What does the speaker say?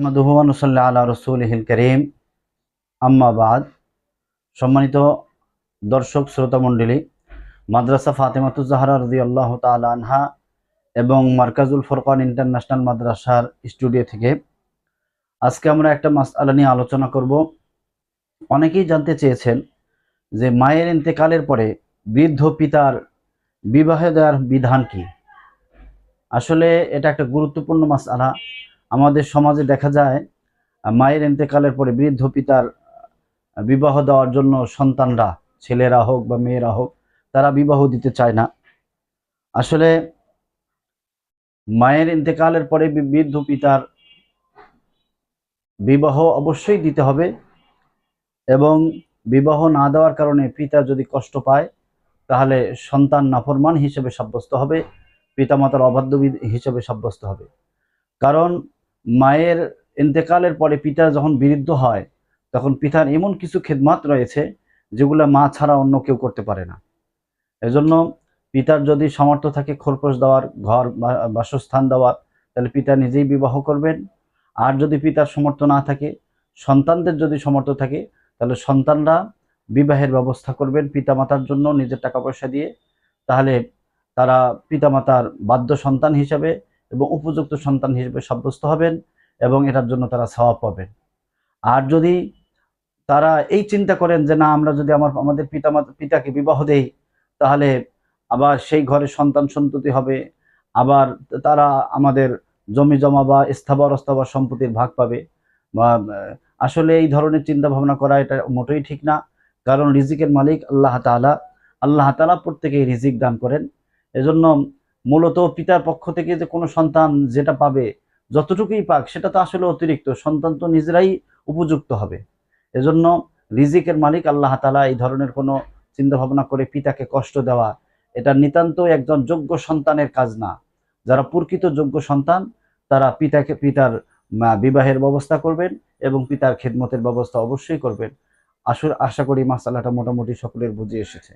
আহমদুহানুসাল্লাহ আল্লাহ রসুলহিল করিম। আম্মাবাদ সম্মানিত দর্শক, শ্রোতা মণ্ডলী, মাদ্রাসা ফাতেমাতুজাহারা রদি আল্লাহ আনহা এবং মার্কাজুল ফরকান ইন্টারন্যাশনাল মাদ্রাসার স্টুডিও থেকে আজকে আমরা একটা মাসআলা নিয়ে আলোচনা করব। অনেকেই জানতে চেয়েছেন যে মায়ের ইন্তেকালের পরে বৃদ্ধ পিতার বিবাহ দেওয়ার বিধান কি? আসলে এটা একটা গুরুত্বপূর্ণ মাসআলা। আমাদের সমাজে দেখা যায় মায়ের ইন্তেকালের পরে বৃদ্ধ পিতার বিবাহ দেওয়ার জন্য সন্তানরা, ছেলেরা হোক বা মেয়েরা হোক, তারা বিবাহ দিতে চায় না। আসলে মায়ের ইন্তেকালের পরে বৃদ্ধ পিতার বিবাহ অবশ্যই দিতে হবে এবং বিবাহ না দেওয়ার কারণে পিতা যদি কষ্ট পায়, তাহলে সন্তান নাফরমান হিসেবে সাব্যস্ত হবে, পিতামাতার অবাধ্য হিসেবে সাব্যস্ত হবে। কারণ মায়ের ইন্তেকালের পরে পিতা যখন বিরুদ্ধ হয়, তখন পিতার এমন কিছু খেদমাত রয়েছে, যেগুলো মা ছাড়া অন্য কেউ করতে পারে না। এজন্য পিতার যদি সামর্থ্য থাকে খোরপোশ দেওয়ার, ঘর বাসস্থান দেওয়ার, তাহলে পিতা নিজেই বিবাহ করবেন। আর যদি পিতার সমর্থ না থাকে, সন্তানদের যদি সমর্থ থাকে, তাহলে সন্তানরা বিবাহের ব্যবস্থা করবেন পিতামাতার জন্য নিজের টাকা পয়সা দিয়ে। তাহলে তারা পিতামাতার বাধ্য সন্তান হিসাবে এবং উপযুক্ত সন্তান হিসেবে সাব্যস্ত হবেন এবং এটার জন্য তারা সওয়াব পাবেন। আর যদি তারা এই চিন্তা করেন যে, না, আমরা যদি আমার, আমাদের পিতামাতা, পিতাকে বিবাহ দেই, তাহলে আবার সেই ঘরে সন্তান সন্ততি হবে, আবার তারা আমাদের জমি জমা বা স্থাবর অস্থাবর সম্পত্তির ভাগ পাবে। বা, আসলে এই ধরনের চিন্তা ভাবনা করা এটা মোটেই ঠিক না। কারণ রিজিকের মালিক আল্লাহ তাআলা। আল্লাহ তাআলা প্রত্যেকেই রিজিক দান করেন। এজন্য মূলত পিতার পক্ষ থেকে যে কোনো সন্তান যেটা পাবে, যতটুকুই পাক, সেটা তো আসলে অতিরিক্ত। সন্তান তো নিজেরাই উপযুক্ত হবে। এজন্য রিজিকের মালিক আল্লাহ তালা এই ধরনের কোনো চিন্তা ভাবনা করে পিতাকে কষ্ট দেওয়া, এটা নিতান্ত একজন যোগ্য সন্তানের কাজ না। যারা প্রকৃত যোগ্য সন্তান, তারা পিতাকে, পিতার বিবাহের ব্যবস্থা করবেন এবং পিতার খেদমতের ব্যবস্থা অবশ্যই করবেন। আসলে আশা করি মাসালাটা মোটামুটি সকলের বুঝে এসেছে।